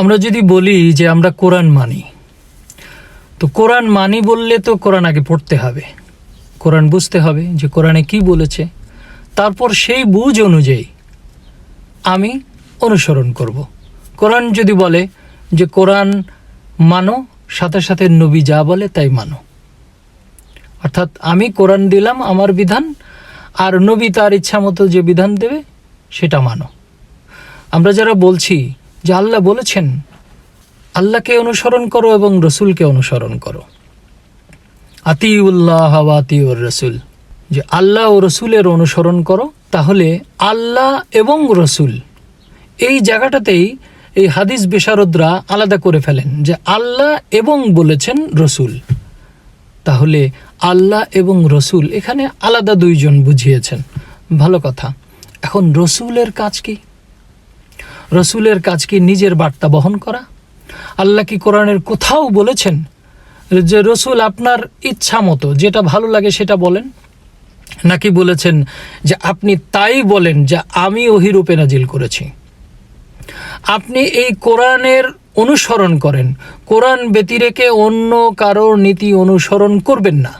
আমরা যদি বলি যে আমরা কোরআন মানি, তো কোরআন মানি বললে তো কোরআন আগে পড়তে হবে। কোরআন বুঝতে হবে যে কোরআনে কি বলেছে। তারপর সেই বুঝ অনুযায়ী আমি অনুসরণ করব। কোরআন যদি বলে যে কোরআন মানো, সাথে সাথে নবী যা বলে তাই মানো। অর্থাৎ আমি কোরআন দিলাম আমার বিধান, আর নবী তার ইচ্ছা মতো যে বিধান দেবে সেটা মানো। আমরা যারা বলছি যে আল্লাহ বলেছেন, আল্লাহকে অনুসরণ করো এবং রসুলকে অনুসরণ করো। আতিউল্লাহ আতিউর রসুল। যে আল্লাহ ও রসুলের অনুসরণ করো, তাহলে আল্লাহ এবং রসুল এই জায়গাটাতেই এই হাদিস বেশারদরা আলাদা করে ফেলেন যে আল্লাহ এবং বলেছেন রসুল। তাহলে আল্লাহ এবং রসুল এখানে আলাদা দুইজন বুঝিয়েছেন। ভালো কথা। এখন রসুলের কাজ কি? রসুলের কাজ কি নিজের বার্তা বহন করা। আল্লাহ কি কোরআনের কোথাও বলেছেন যে রসুল আপনার ইচ্ছা মতো যেটা ভালো লাগে সেটা বলেন? নাকি বলেছেন যে আপনি তাই বলেন যে আমি ওহিরূপে নাজিল করেছি? আপনি এই কোরআনের অনুসরণ করেন। কোরআন ব্যতিরেকে অন্য কারোর নীতি অনুসরণ করবেন না।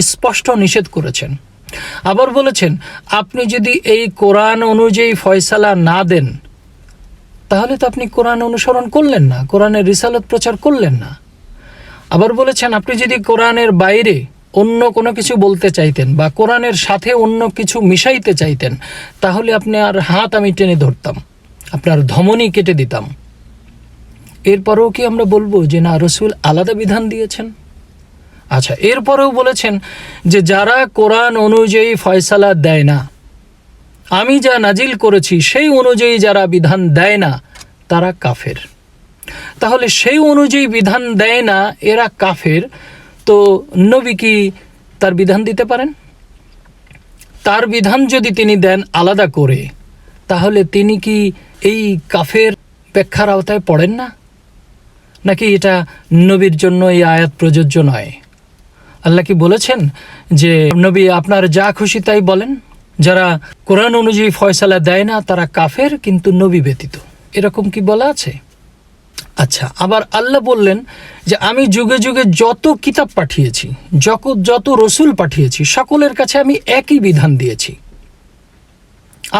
স্পষ্ট নিষেধ করেছেন। আবার বলেছেন, আপনি যদি এই কোরআন অনুযায়ী ফয়সালা না দেন তাহলে তো আপনি কোরআন অনুসরণ করলেন না, কোরআনের রিসালত প্রচার করলেন না। আবার বলেছেন, আপনি যদি কোরআনের বাইরে অন্য কোনো কিছু বলতে চাইতেন বা কোরআনের সাথে অন্য কিছু মিশাইতে চাইতেন, তাহলে আপনি আর হাত আমি টেনে ধরতাম, আপনার ধমনী কেটে দিতাম। এরপরেও কি আমরা বলব যে না, রসুল আলাদা বিধান দিয়েছেন? আচ্ছা এরপরেও বলেছেন যে যারা কোরআন অনুযায়ী ফয়সালা দেয় না আমি যা নাজিল করেছি সেই অনুযায়ী যারা বিধান দেয় না, তারা কাফের। তাহলে সেই অনুযায়ী বিধান দেয় না, এরা কাফের, তো নবী কি তার বিধান দিতে পারেন? তার বিধান যদি তিনি দেন আলাদা করে, তাহলে তিনি কি এই কাফের ব্যাখ্যার আওতায় পড়েন না? নাকি এটা নবীর জন্য এই আয়াত প্রযোজ্য নয়? আল্লাহ কি বলেছেন যে, নবী আপনার যা খুশি তাই বলেন? যারা কোরআন অনুযায়ী ফয়সালা দেয় না, তারা কাফের, কিন্তু নবী ব্যতীত। এরকম কি বলা আছে? আচ্ছা আবার আল্লাহ বললেন যে, আমি যুগে যুগে যত কিতাব পাঠিয়েছি যত যত রসুল পাঠিয়েছি, সকলের কাছে আমি একই বিধান দিয়েছি।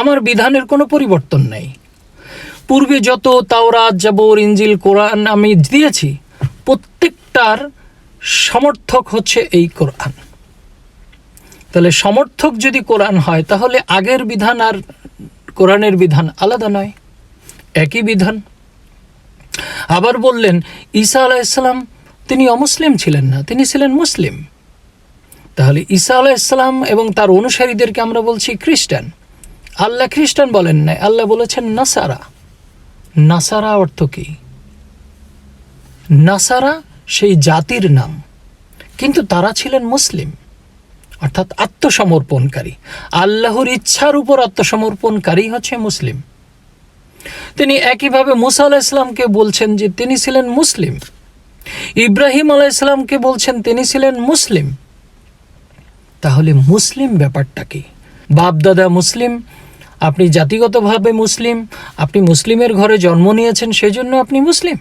আমার বিধানের কোনো পরিবর্তন নেই। পূর্বে যত তাওরাত, জাবর ইঞ্জিল কোরআন আমি দিয়েছি, প্রত্যেকটার সমর্থক হচ্ছে এই কোরআন। তাহলে সমর্থক যদি কোরআন হয়, তাহলে আগের বিধান আর কোরআনের বিধান আলাদা নয়, একই বিধান। আবার বললেন, ঈসা আলাইসাল্লাম তিনি অমুসলিম ছিলেন না, তিনি ছিলেন মুসলিম। তাহলে ঈসা আলাইসাল্লাম এবং তার অনুসারীদেরকে আমরা বলছি খ্রিস্টান। আল্লাহ খ্রিস্টান বলেন নাই, আল্লাহ বলেছেন নাসারা। নাসারা অর্থ কি? নাসারা সেই জাতির নাম, কিন্তু তারা ছিলেন মুসলিম। অর্থাৎ আত্মসমর্পণকারী। আল্লাহর ইচ্ছার উপর আত্মসমর্পণকারী হচ্ছে মুসলিম। তিনি একইভাবে মুসা আলাহ ইসলামকে বলছেন যে তিনি ছিলেন মুসলিম। ইব্রাহিম আলাহ ইসলামকে বলছেন তিনি ছিলেন মুসলিম। তাহলে মুসলিম ব্যাপারটা কি? বাপদাদা মুসলিম, আপনি জাতিগতভাবে মুসলিম, আপনি মুসলিমের ঘরে জন্ম নিয়েছেন, সেজন্য আপনি মুসলিম?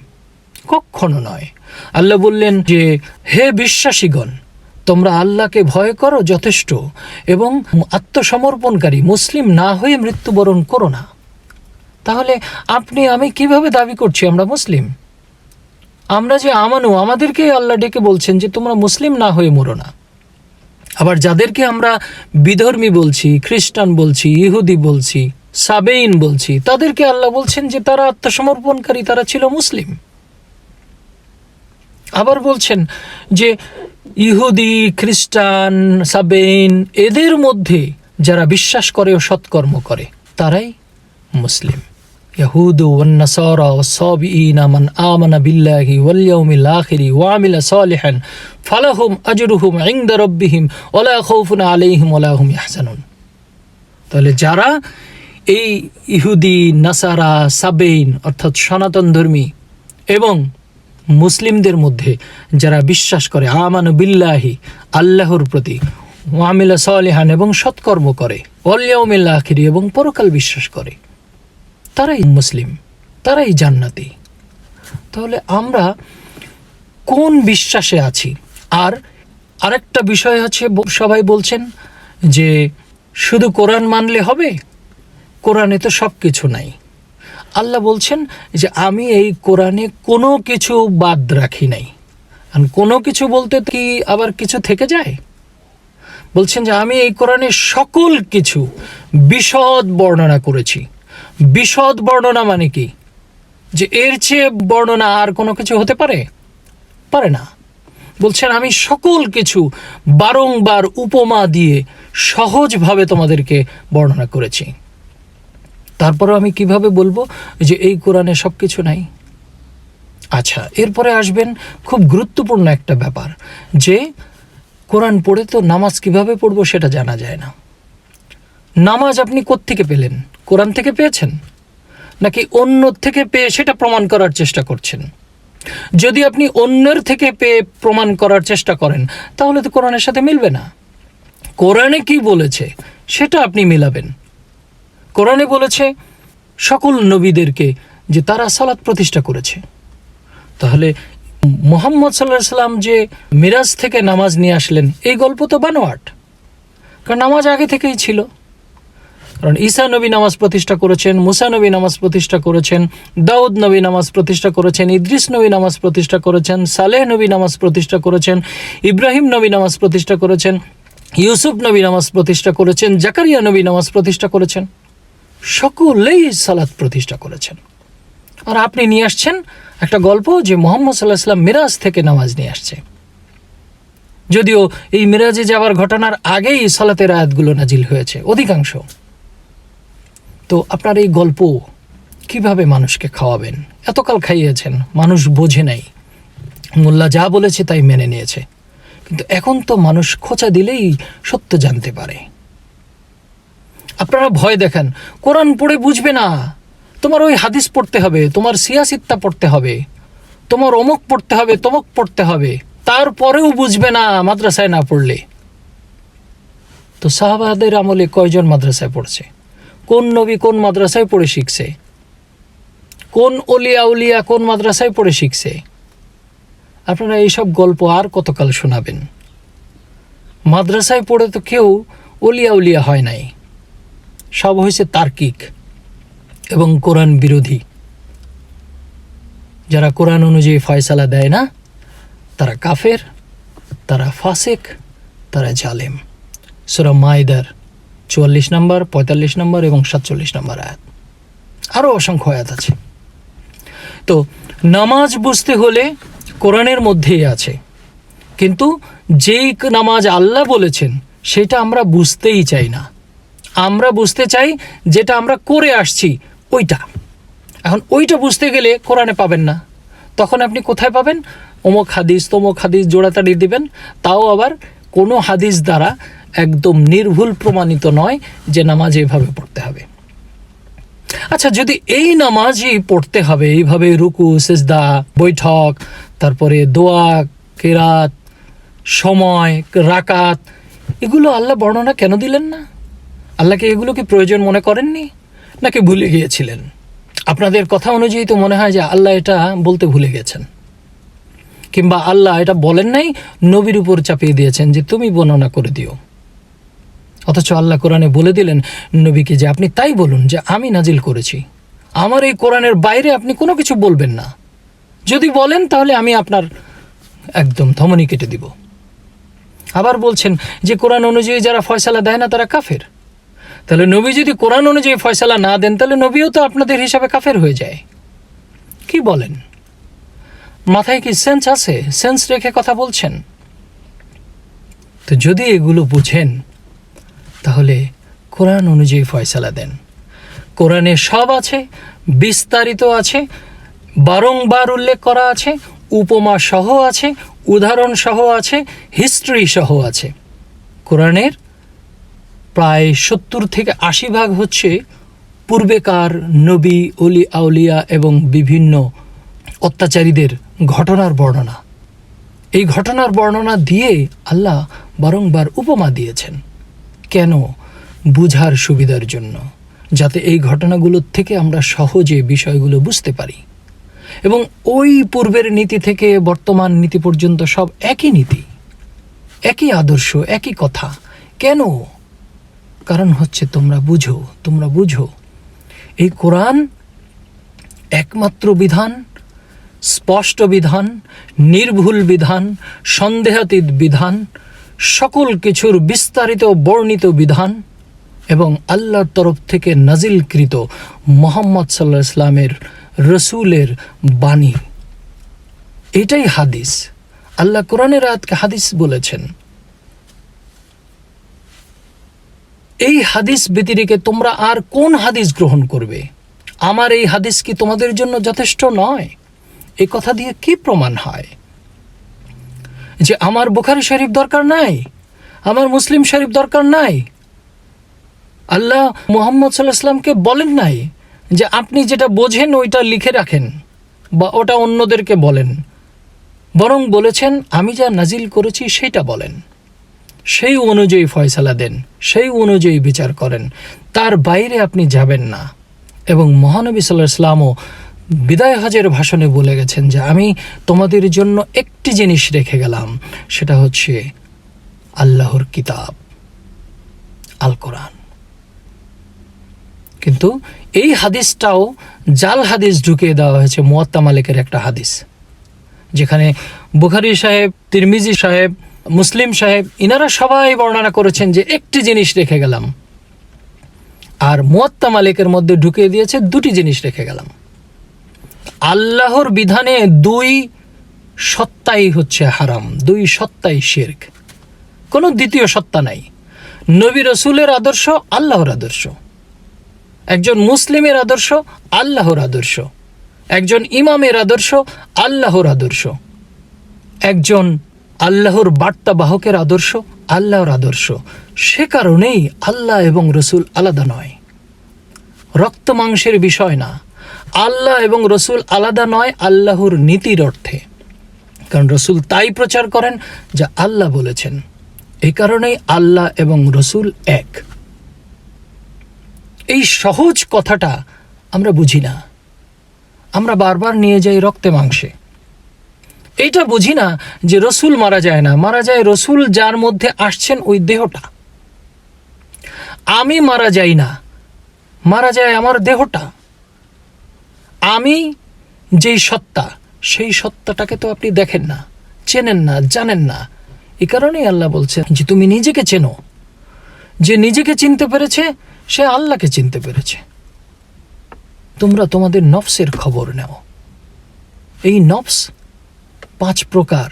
কখনো নয়। আল্লাহ বললেন যে, হে বিশ্বাসীগণ তোমরা আল্লাহকে ভয় করো যথেষ্ট এবং আত্মসমর্পণকারী, মুসলিম না হয়ে মৃত্যুবরণ করো না। তাহলে আপনি, আমি কীভাবে দাবি করছি আমরা মুসলিম? আমরা যে আমানু আমাদেরকে আল্লাহ ডেকে বলছেন যে তোমরা মুসলিম না হয়ে মরো না। আবার যাদেরকে আমরা বিধর্মী বলছি, খ্রিস্টান বলছি, ইহুদি বলছি, সাবেইন বলছি, তাদেরকে আল্লাহ বলছেন যে তারা আত্মসমর্পণকারী, তারা ছিল মুসলিম। আবার বলছেন যে ইহুদি খ্রিস্টান সাবেইন এদের মধ্যে যারা বিশ্বাস করে ও সৎকর্ম করে তারাই মুসলিম يهود والنصارى والصابئين من آمن بالله واليوم الآخر وعمل صالحا فلهم أجرهم عند ربهم ولا خوف عليهم ولا هم يحزنون তাহলে যারা এই ইহুদি নাসারা সাবেইন অর্থাৎ সনাতন ধর্মী এবং মুসলিমদের মধ্যে যারা বিশ্বাস করে, আমান বিল্লাহি, আল্লাহর প্রতি ওয়ামিলা সালেহান, এবং সৎকর্ম করে অলিয়াউমিল্লা আখিরি, এবং পরকাল বিশ্বাস করে, তারাই মুসলিম, তারাই জান্নাতি। তাহলে আমরা কোন বিশ্বাসে আছি? আর আরেকটা বিষয় ব- সবাই বলছেন যে, শুধু কোরআন মানলে হবে? কোরআনে তো সব কিছু নাই। আল্লাহ বলছেন যে আমি এই কোরআনে কোনো কিছু বাদ রাখি নাই। কোনো কিছু বলতে কি আবার কিছু থেকে যায়? বলছেন যে আমি এই কোরআনে সকল কিছু বিশদ বর্ণনা করেছি। বিশদ বর্ণনা মানে কি? যে এর চেয়ে বর্ণনা আর কোনো কিছু হতে পারে? পারে না। বলছেন আমি সকল কিছু বারংবার উপমা দিয়ে সহজভাবে তোমাদেরকে বর্ণনা করেছি। তারপরে আমি কীভাবে বলব যে এই কোরআনে সব কিছু নাই? আচ্ছা এরপরে আসবেন খুব গুরুত্বপূর্ণ একটা ব্যাপার, যে কোরআন পড়ে তো নামাজ কীভাবে পড়ব সেটা জানা যায় না। নামাজ আপনি কোত্থেকে পেলেন? কোরআন থেকে পেয়েছেন? নাকি অন্য থেকে পেয়ে সেটা প্রমাণ করার চেষ্টা করছেন? যদি আপনি অন্যের থেকে পেয়ে প্রমাণ করার চেষ্টা করেন, তাহলে তো কোরআনের সাথে মিলবে না। কোরআনে কি বলেছে, সেটা আপনি মিলাবেন। কোরআনে বলেছে, সকল নবীদেরকে যে তারা সালাত প্রতিষ্ঠা করেছে। তাহলে মোহাম্মদ সাল্লাহ সাল্লাম যে মিরাজ থেকে নামাজ নিয়ে আসলেন, এই গল্প তো বানোয়াট। কারণ নামাজ আগে থেকেই ছিল। কারণ ঈসা নবী নামাজ প্রতিষ্ঠা করেছেন, মুসা নবী নামাজ প্রতিষ্ঠা করেছেন, দাউদ নবী নামাজ প্রতিষ্ঠা করেছেন, ইদ্রিস নবী নামাজ প্রতিষ্ঠা করেছেন, সালেহ নবী নামাজ প্রতিষ্ঠা করেছেন, ইব্রাহিম নবী নামাজ প্রতিষ্ঠা করেছেন, ইউসুফ নবী নামাজ প্রতিষ্ঠা করেছেন, জাকারিয়া নবী নামাজ প্রতিষ্ঠা করেছেন। সকলেই সালাত প্রতিষ্ঠা করেছেন। আর আপনি নিয়ে আসছেন একটা গল্প যে মোহাম্মদ সাল্লাহ সাল্লাম মিরাজ থেকে নামাজ নিয়ে আসছে। যদিও এই মিরাজে যাওয়ার ঘটনার আগেই সালাতের আয়াতগুলো নাজিল হয়েছে, অধিকাংশ। তো আপনার এই গল্প কীভাবে মানুষকে খাওয়াবেন? এতকাল খাইয়েছেন, মানুষ বোঝে নাই। মোল্লা যা বলেছে তাই মেনে নিয়েছে। কিন্তু এখন তো মানুষ খোঁচা দিলেই সত্য জানতে পারে। আপনারা ভয় দেখেন। কোরআন পড়ে বুঝবে না। তোমার ওই হাদিস পড়তে হবে, তোমার সিয়াসিত্তা পড়তে হবে, তোমার অমুক পড়তে হবে, তমুক পড়তে হবে। তারপরেও বুঝবে না মাদ্রাসায় না পড়লে। তো সাহাবাদের আমলে কয়জন মাদ্রাসায় পড়ছে? কোন নবী কোন মাদ্রাসায় পড়ে শিখছে? কোন অলিয়া উলিয়া কোন মাদ্রাসায় পড়ে শিখছে? আপনারা এইসব গল্প আর কতকাল শোনাবেন? মাদ্রাসায় পড়ে তো কেউ অলিয়া উলিয়া হয় নাই। সব হয়েছে তার্কিক এবং কোরআন বিরোধী। যারা কোরআন অনুযায়ী ফয়সালা দেয় না, তারা কাফের, তারা ফাসেক, তারা জালেম। সুরা মাইদার চুয়াল্লিশ নম্বর, পঁয়তাল্লিশ নম্বর এবং সাতচল্লিশ নম্বর আয়াত। আরও অসংখ্য আয়াত আছে। তো নামাজ বুঝতে হলে কোরআনের মধ্যেই আছে। কিন্তু যেই নামাজ আল্লাহ বলেছেন, সেটা আমরা বুঝতেই চাই না। আমরা বুঝতে চাই যেটা আমরা করে আসছি, ওইটা। এখন ওইটা বুঝতে গেলে কোরআনে পাবেন না। তখন আপনি কোথায় পাবেন? অমুক হাদিস, তমুক হাদিস জোড়াতাড়ি দিবেন। তাও আবার কোনো হাদিস দ্বারা একদম নির্ভুল প্রমাণিত নয় যে নামাজ এভাবে পড়তে হবে। আচ্ছা যদি এই নামাজই পড়তে হবে, এইভাবে রুকু, সেজদা, বৈঠক, তারপরে দোয়া, কেরাত, সময়, রাকাত, এগুলো আল্লাহ বর্ণনা কেন দিলেন না? আল্লাহকে এগুলো কি প্রয়োজন মনে করেননি নাকি ভুলে গিয়েছিলেন? আপনাদের কথা অনুযায়ী তো মনে হয় যে আল্লাহ এটা বলতে ভুলে গেছেন। কিংবা আল্লাহ এটা বলেন নাই, নবীর উপর চাপিয়ে দিয়েছেন যে তুমি বর্ণনা করে দিও। অথচ আল্লাহ কোরআনে বলে দিলেন নবীকে যে আপনি তাই বলুন যে আমি নাজিল করেছি। আমার এই কোরআনের বাইরে আপনি কোনো কিছু বলবেন না। যদি বলেন তাহলে আমি আপনার একদম ধমনী কেটে দিব। আবার বলছেন যে কোরআন অনুযায়ী যারা ফয়সালা দেয় না তারা কাফের। তাহলে নবী যদি কোরআন অনুযায়ী ফয়সালা না দেন, তাহলে নবীও তো আপনাদের হিসাবে কাফের হয়ে যায়। কি বলেন? মাথায় কি সেন্স আছে? সেন্স রেখে কথা বলছেন? তো যদি এগুলো বুঝেন, তাহলে কোরআন অনুযায়ী ফয়সালা দেন। কোরআনে সব আছে, বিস্তারিত আছে, বারংবার উল্লেখ করা আছে উপমা সহ আছে উদাহরণ সহ আছে হিস্ট্রি সহ আছে। কোরআনের প্রায় সত্তর থেকে আশি ভাগ হচ্ছে পূর্বেকার নবী, অলি, আউলিয়া এবং বিভিন্ন অত্যাচারীদের ঘটনার বর্ণনা। এই ঘটনার বর্ণনা দিয়ে আল্লাহ বারংবার উপমা দিয়েছেন। কেন? বুঝার সুবিধার জন্য, যাতে এই ঘটনাগুলোর থেকে আমরা সহজে বিষয়গুলো বুঝতে পারি। এবং ওই পূর্বের নীতি থেকে বর্তমান নীতি পর্যন্ত সব একই নীতি, একই আদর্শ, একই কথা। কেন? কারণ হচ্ছে তোমরা বুঝো তোমরা বুঝো। এই কোরআন একমাত্র বিধান, স্পষ্ট বিধান, নির্ভুল বিধান, সন্দেহাতীত বিধান, সকল কিছুর বিস্তারিত বর্ণিত বিধান এবং আল্লাহর তরফ থেকে নাজিলকৃত মোহাম্মদ সাল্লাহ ইসলামের রসুলের বাণী। এটাই হাদিস। আল্লাহ কোরআনের আয়াতকে হাদিস বলেছেন। এই হাদিস ব্যতিরেকে তোমরা আর কোন হাদিস গ্রহণ করবে? আমার এই হাদিস কি তোমাদের জন্য যথেষ্ট নয়? এই কথা দিয়ে কি প্রমাণ হয়? যে আমার বুখারি শরীফ দরকার নাই? আমার মুসলিম শরীফ দরকার নাই? আল্লাহ মোহাম্মদ সাল্লাহ ইসলামকে বলেন নাই যে আপনি যেটা বোঝেন ওইটা লিখে রাখেন বা ওটা অন্যদেরকে বলেন। বরং বলেছেন, আমি যা নাজিল করেছি সেটা বলেন। সেই অনুযায়ী ফয়সালা দেন, সেই অনুযায়ী বিচার করেন। তার বাইরে আপনি যাবেন না। এবং মহানবী সাল্লাহ ইসলামও বিদায় হজের ভাষণে বলে গেছেন যে, আমি তোমাদের জন্য একটি জিনিস রেখে গেলাম, সেটা হচ্ছে আল্লাহর কিতাব আল কোরআন কিন্তু এই হাদিসটাও জাল হাদিস ঢুকিয়ে দেওয়া হয়েছে, মুয়াত্তা মালিকের একটা হাদিস, যেখানে বুখারি সাহেব, তিরমিজি সাহেব মুসলিম সাহেব, ইনারা সবাই বর্ণনা করেছেন যে একটি জিনিস রেখে গেলাম। আর মুয়াত্তা মালিকের মধ্যে ঢুকিয়ে দিয়েছে দুটি জিনিস রেখে গেলাম। আল্লাহর বিধানে দুই সত্তাই হচ্ছে হারাম, দুই সত্তাই শির্ক। কোনো দ্বিতীয় সত্তা নাই। নবী রসুলের আদর্শ, আল্লাহর আদর্শ। একজন মুসলিমের আদর্শ, আল্লাহর আদর্শ। একজন ইমামের আদর্শ, আল্লাহর আদর্শ। একজন আল্লাহর বার্তা বাহকের আদর্শ, আল্লাহর আদর্শ। সে কারণেই আল্লাহ এবং রসুল আলাদা নয়। রক্ত মাংসের বিষয় না। আল্লাহ এবং রসুল আলাদা নয়, আল্লাহর নীতির অর্থে। কারণ রসুল তাই প্রচার করেন যা আল্লাহ বলেছেন। এই কারণেই আল্লাহ এবং রসুল এক। এই সহজ কথাটা আমরা বুঝি না। আমরা বারবার নিয়ে যাই রক্তে মাংসে। এইটা বুঝি না যে রসুল মারা যায় না। মারা যায় রসুল যার মধ্যে আসছেন ওই দেহটা। আমি মারা যাই না, মারা যায় আমার দেহটা। আমি যেই সত্তা, সেই সত্তাটাকে তো আপনি দেখেন না, চেনেন না, জানেন না। এই কারণেই আল্লাহ বলছেন যে তুমি নিজেকে চেনো। যে নিজেকে চিনতে পেরেছে, সে আল্লাহকে চিনতে পেরেছে। তোমরা তোমাদের নফসের খবর নেও। এই নফস পাঁচ প্রকার।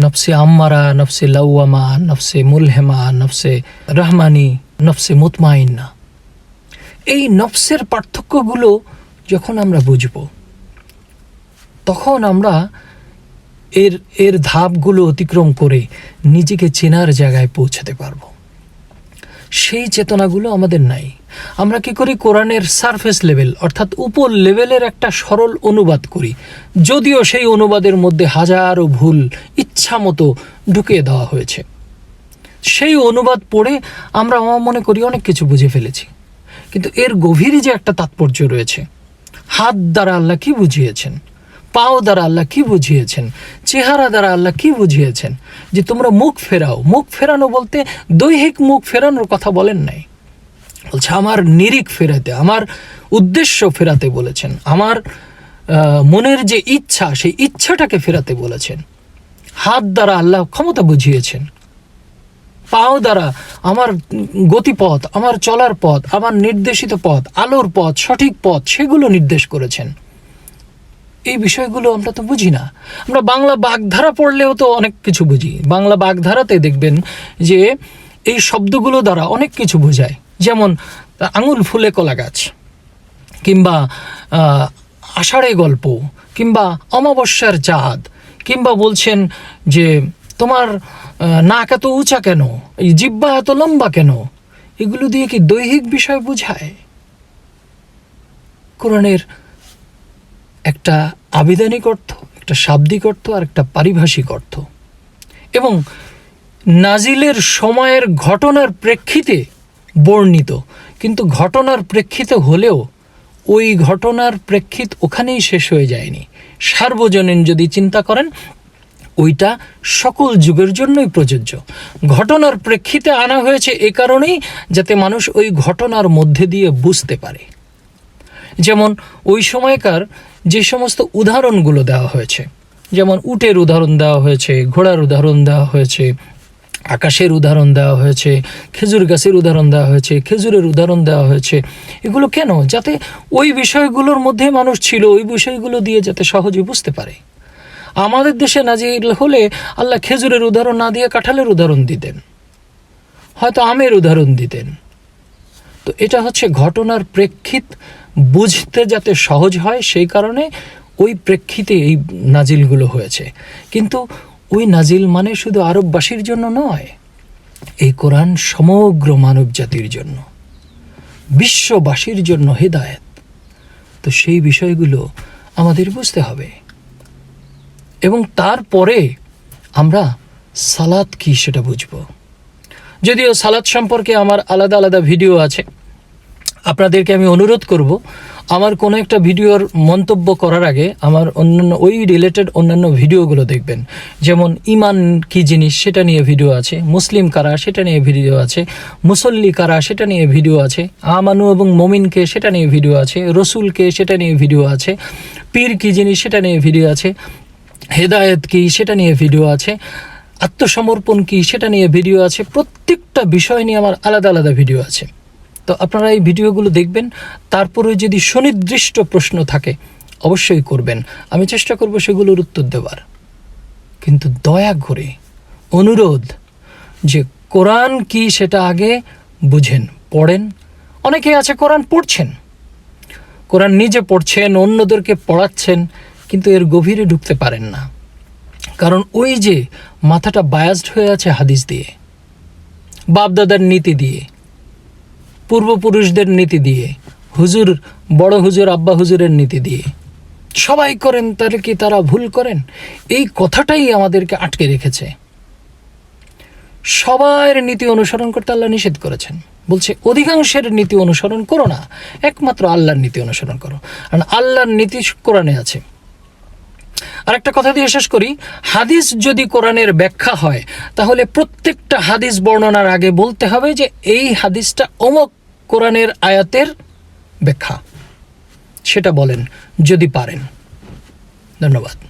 নফসে আম্মারা, নফসে লাউয়ামা, নফসে মুলহেমা, নফসে রহমানি, নফসে মুতমাইন্না। এই নফসের পার্থক্যগুলো যখন আমরা বুঝব, তখন আমরা এর এর ধাপগুলো অতিক্রম করে নিজেকে চেনার জায়গায় পৌঁছাতে পারব। সেই চেতনাগুলো আমাদের নাই। আমরা কি করি? কোরআনের সারফেস লেভেল অর্থাৎ উপর লেভেলের একটা সরল অনুবাদ করি। যদিও সেই অনুবাদের মধ্যে হাজারো ভুল ইচ্ছা মতো ঢুকিয়ে দেওয়া হয়েছে। সেই অনুবাদ পড়ে আমরা আমার মনে করি অনেক কিছু বুঝে ফেলেছি। কিন্তু এর গভীরে যে একটা তাৎপর্য রয়েছে, হাত দ্বারা আল্লাহ কি বুঝিয়েছেন? পাও দ্বারা আল্লাহ কি বুঝিয়েছেন? চেহারা দ্বারা আল্লাহ কি বুঝিয়েছেন? যে তোমরা মুখ ফেরাও। মুখ ফেরানো বলতে দৈহিক মুখ ফেরানোর কথা বলেন নাই। বলছে, আমার নিরিখ ফেরাতে, আমার উদ্দেশ্য ফেরাতে বলেছেন। আমার মনের যে ইচ্ছা, সেই ইচ্ছাটাকে ফেরাতে বলেছেন। হাত দ্বারা আল্লাহ ক্ষমতা বুঝিয়েছেন। পাও দ্বারা আমার গতিপথ, আমার চলার পথ, আমার নির্দেশিত পথ, আলোর পথ, সঠিক পথ, সেগুলো নির্দেশ করেছেন। এই বিষয়গুলো আমরা তো বুঝি না। আমরা বাংলা বাগধারা পড়লেও তো অনেক কিছু বুঝি। বাংলা বাগধারাতে দেখবেন যে এই শব্দগুলো দ্বারা অনেক কিছু বোঝায়। যেমন, আঙুল ফুলে কলা গাছ, কিংবা আষাঢ়ে গল্প, কিংবা অমাবস্যার চাঁদ, কিংবা বলছেন যে, তোমার নাক এত উঁচা কেন? এই জিব্বা এত লম্বা কেন? এগুলো দিয়ে কি দৈহিক বিষয় বোঝায়? কোরআনের একটা আবিধানিক অর্থ, একটা শাব্দিক অর্থ আর একটা পারিভাষিক অর্থ। এবং নাজিলের সময়ের ঘটনার প্রেক্ষিতে বর্ণিত, কিন্তু ঘটনার প্রেক্ষিতে হলেও ওই ঘটনার প্রেক্ষিত ওখানেই শেষ হয়ে যায়নি। সার্বজনীন যদি চিন্তা করেন, ওইটা সকল যুগের জন্যই প্রযোজ্য। ঘটনার প্রেক্ষিতে আনা হয়েছে এ কারণেই যাতে মানুষ ওই ঘটনার মধ্যে দিয়ে বুঝতে পারে। যেমন ওই সময়কার যে সমস্ত উদাহরণগুলো দেওয়া হয়েছে, যেমন উটের উদাহরণ দেওয়া হয়েছে, ঘোড়ার উদাহরণ দেওয়া হয়েছে, আকাশের উদাহরণ দেওয়া হয়েছে, খেজুর গাছের উদাহরণ দেওয়া হয়েছে, খেজুরের উদাহরণ দেওয়া হয়েছে। এগুলো কেন? যাতে ওই বিষয়গুলোর মধ্যে মানুষ ছিল, ওই বিষয়গুলো দিয়ে যাতে সহজে বুঝতে পারে। আমাদের দেশে নাজিল হলে আল্লাহ খেজুরের উদাহরণ না দিয়ে কাঁঠালের উদাহরণ দিতেন। হয়তো আমের উদাহরণ দিতেন। তো এটা হচ্ছে ঘটনার প্রেক্ষিত বুঝতে যাতে সহজ হয়, সেই কারণে ওই প্রেক্ষিতে এই নাজিলগুলো হয়েছে। কিন্তু ওই নাজিল মানে শুধু আরববাসীর জন্য নয়, এই কোরআন সমগ্র মানব জাতির জন্য, বিশ্ববাসীর জন্য হেদায়েত। তো সেই বিষয়গুলো আমাদের বুঝতে হবে। এবং তারপরে আমরা সালাদ কি সেটা বুঝব। যদিও সালাদ সম্পর্কে আমার আলাদা আলাদা ভিডিও আছে আপনাদেরকে আমি অনুরোধ করব, আমার কোনো একটা ভিডিওর মন্তব্য করার আগে আমার অন্যান্য, ওই রিলেটেড অন্যান্য ভিডিওগুলো দেখবেন। যেমন ইমান কি জিনিস সেটা নিয়ে ভিডিও আছে, মুসলিম কারা সেটা নিয়ে ভিডিও আছে, মুসল্লি কারা সেটা নিয়ে ভিডিও আছে, আমানু এবং মমিনকে সেটা নিয়ে ভিডিও আছে রসুলকে সেটা নিয়ে ভিডিও আছে, পীর কি জিনিস সেটা নিয়ে ভিডিও আছে, হেদায়েত কি সেটা নিয়ে ভিডিও আছে, আত্মসমর্পণ কি সেটা নিয়ে ভিডিও আছে, প্রত্যেকটা বিষয় নিয়ে আমার আলাদা আলাদা ভিডিও আছে। তো আপনারা এই ভিডিওগুলো দেখবেন, তারপরে যদি সুনির্দিষ্ট প্রশ্ন থাকে, অবশ্যই করবেন। আমি চেষ্টা করব সেগুলোর উত্তর দেওয়ার। কিন্তু দয়া করে অনুরোধ যে কোরআন কি সেটা আগে বুঝেন, পড়েন। অনেকে আছে কোরআন পড়ছেন। কোরআন নিজে পড়ছেন, অন্যদেরকে পড়াচ্ছেন, কিন্তু এর গভীরে ঢুকতে পারেন না। কারণ ওই যে মাথাটা বায়াসড হয়ে আছে হাদিস দিয়ে, বাপদাদার নীতি দিয়ে পূর্বপুরুষদের নীতি দিয়ে, হুজুর, বড় হুজুর, আব্বা হুজুরের নীতি দিয়ে। সবাই করেন তাহলে কি তারা ভুল করেন? এই কথাটাই আমাদেরকে আটকে রেখেছে। সবার নীতি অনুসরণ করতে আল্লাহ নিষেধ করেছেন। বলছে, অধিকাংশের নীতি অনুসরণ করো না, একমাত্র আল্লাহর নীতি অনুসরণ করো। কারণ আল্লাহর নীতি কোরআনে আছে। আর একটা কথা দিয়ে শেষ করি, হাদিস যদি কোরআনের ব্যাখ্যা হয়, তাহলে প্রত্যেকটা হাদিস বর্ণনার আগে বলতে হবে যে, এই হাদিসটা অমক কোরআনের আয়াতের ব্যাখ্যা। সেটা বলেন যদি পারেন। ধন্যবাদ।